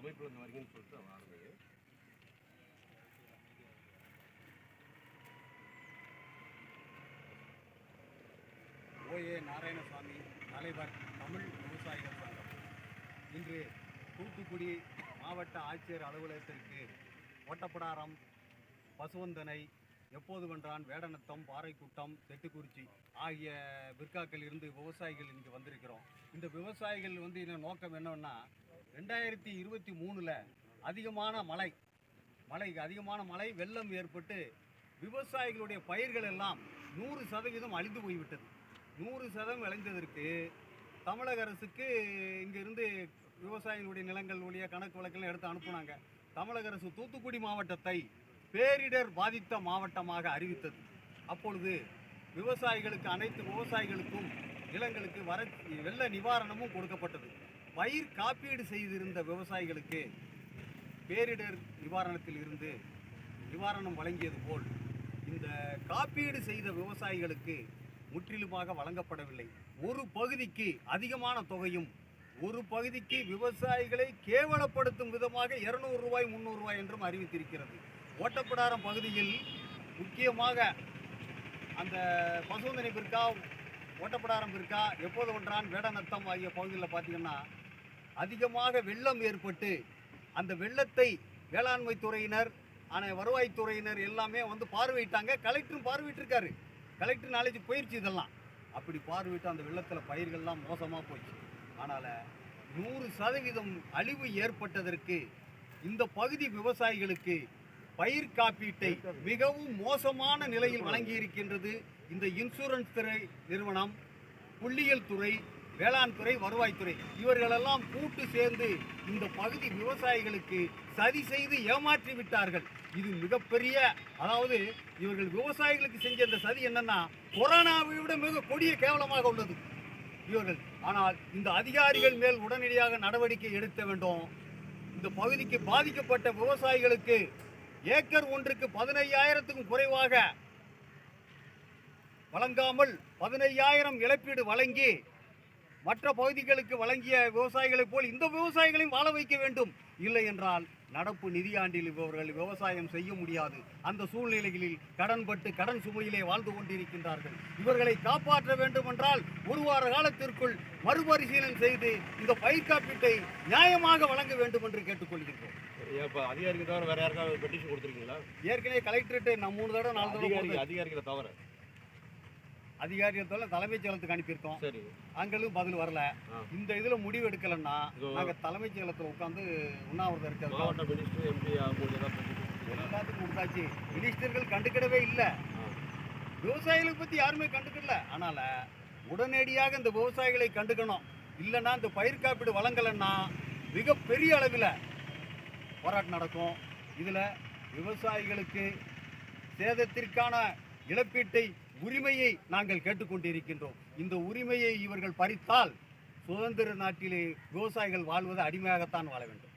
அமைப்புல இருந்து வரீங்கன்னு சொல்லிட்டு ஆரம்பிங்க ஓஏ நாராயணசாமி தலைவர் தமிழ் விவசாயிகள் சங்கம். இன்று தூத்துக்குடி மாவட்ட ஆட்சியர் அலுவலகத்திற்கு ஓட்டப்படாரம் பசுவந்தனை எப்போது வென்றான்? வேடநத்தம் பாறைக்குட்டம் தெட்டுக்குறிச்சி ஆகிய விற்காக்கள் இருந்து விவசாயிகள் இங்கே வந்திருக்கிறோம். இந்த விவசாயிகள் வந்து இன்னும் நோக்கம் என்னன்னா ரெண்டாயிரத்தி இருபத்தி மூணில் அதிகமான மழை மழை அதிகமான மழை வெள்ளம் ஏற்பட்டு விவசாயிகளுடைய பயிர்கள் எல்லாம் நூறு சதவீதம் அழிந்து போய்விட்டது. நூறு சதவீதம் விளைந்ததற்கு தமிழக அரசுக்கு இங்கிருந்து விவசாயிகளுடைய நிலங்களுடைய கணக்கு வழக்கெல்லாம் எடுத்து அனுப்புனாங்க. தமிழக அரசு தூத்துக்குடி மாவட்டத்தை பேரிடர் பாதித்த மாவட்டமாக அறிவித்தது. அப்பொழுது விவசாயிகளுக்கு அனைத்து விவசாயிகளுக்கும் நிலங்களுக்கு வர வெள்ள நிவாரணமும் கொடுக்கப்பட்டது. பயிர் காப்பீடு செய்திருந்த விவசாயிகளுக்கு பேரிடர் நிவாரணத்தில் இருந்து நிவாரணம் வழங்கியது போல் இந்த காப்பீடு செய்த விவசாயிகளுக்கு முற்றிலுமாக வழங்கப்படவில்லை. ஒரு பகுதிக்கு அதிகமான தொகையும் ஒரு பகுதிக்கு விவசாயிகளை கேவலப்படுத்தும் விதமாக இருநூறு ரூபாய் முந்நூறு ரூபாய் என்றும் அறிவித்திருக்கிறது. ஓட்டப்பிடாரம் பகுதியில் முக்கியமாக அந்த பசுந்தனை பிற்கா ஓட்டப்பிடாரம் பிற்கா எப்போது ஒன்றான் வேடநத்தம் ஆகிய பகுதிகளில் பார்த்தீங்கன்னா அதிகமாக வெள்ளம் ஏற்பட்டு அந்த வெள்ளத்தை வேளாண்மை துறையினர் ஆனால் வருவாய்த்துறையினர் எல்லாமே வந்து பார்வையிட்டாங்க. கலெக்டரும் பார்வையிட்டிருக்காரு. கலெக்டர் நாலேஜ் போயிடுச்சு இதெல்லாம். அப்படி பார்வையிட்டு அந்த வெள்ளத்தில் பயிர்கள்லாம் மோசமாக போச்சு. ஆனால் நூறு சதவீதம் அழிவு ஏற்பட்டதற்கு இந்த பகுதி விவசாயிகளுக்கு பயிர் காப்பீட்டை மிகவும் மோசமான நிலையில் வழங்கி இருக்கின்றது இந்த இன்சூரன்ஸ் துறை நிறுவனம் புள்ளியியல் துறை வேளாண் துறை வருவாய்த்துறை இவர்களெல்லாம் கூட்டு சேர்ந்து இந்த பகுதி விவசாயிகளுக்கு சதி செய்து ஏமாற்றி விட்டார்கள். இது மிகப்பெரிய அதாவது இவர்கள் விவசாயிகளுக்கு செஞ்ச இந்த சதி என்னன்னா கொரோனாவை விட மிக கொடிய கேவலமாக உள்ளது. இவர்கள் ஆனால் இந்த அதிகாரிகள் மேல் உடனடியாக நடவடிக்கை எடுக்க வேண்டும். இந்த பகுதிக்கு பாதிக்கப்பட்ட விவசாயிகளுக்கு ஏக்கர் ஒன்றுக்கு பதினையாயிரத்துக்கும் குறைவாக வழங்காமல் பதினையாயிரம் இழப்பீடு வழங்கி மற்ற பகுதிகளுக்கு வழங்கிய விவசாயிகளைப் போல் இந்த விவசாயிகளையும் வாழ வைக்க வேண்டும். இல்லை என்றால் நடப்பு நிதியாண்டில் இவர்கள் விவசாயம் செய்ய முடியாது. அந்த சூழ்நிலைகளில் கடன்பட்டு கடன் சுமையிலே வாழ்ந்து கொண்டிருக்கின்றார்கள். இவர்களை காப்பாற்ற வேண்டும் என்றால் ஒரு வார காலத்திற்குள் மறுபரிசீலனை செய்து இந்த பயிர் காப்பீட்டை நியாயமாக வழங்க வேண்டும் என்று கேட்டுக்கொள்கின்றோம். அதிகாரிக்கு தவிர வேற யாருக்காவது பெட்டிஷன் கொடுத்துருக்கீங்களா? ஏற்கனவே கலெக்டரேட்டு நான் மூணு தடவை நாலு தடவை அதிகாரிகளை தவிர. அதிகாரியத்தால தலைமைச் செயலகத்துக்கு அனுப்பியிருக்கோம் சரி அங்களும் பதில் வரல. இந்த இதுல முடிவு எடுக்கலன்னா இதோ. நாங்க தலைமைச் செயலகத்துல உட்காந்து உண்ணாவிரதம் இருக்கிறது மாவட்ட மினிஸ்டர் எம்பி? எல்லாத்துக்கும் கொடுத்தாச்சு மினிஸ்டர்கள் கண்டுக்கிடவே இல்லை. விவசாயிகளை பத்தி யாருமே கண்டுக்கல அதனால உடனடியாக இந்த விவசாயிகளை கண்டுக்கணும் இல்லைன்னா இந்த பயிர் காப்பீடு வழங்கலைன்னா மிகப்பெரிய அளவில் போராட்டம் நடக்கும் இதில் விவசாயிகளுக்கு சேதத்திற்கான இழப்பீட்டை உரிமையை நாங்கள் கேட்டுக்கொண்டிருக்கின்றோம். இந்த உரிமையை இவர்கள் பறித்தால் சுதந்திர நாட்டிலே விவசாயிகள் வாழ்வது அடிமையாகத்தான் வாழ வேண்டும்.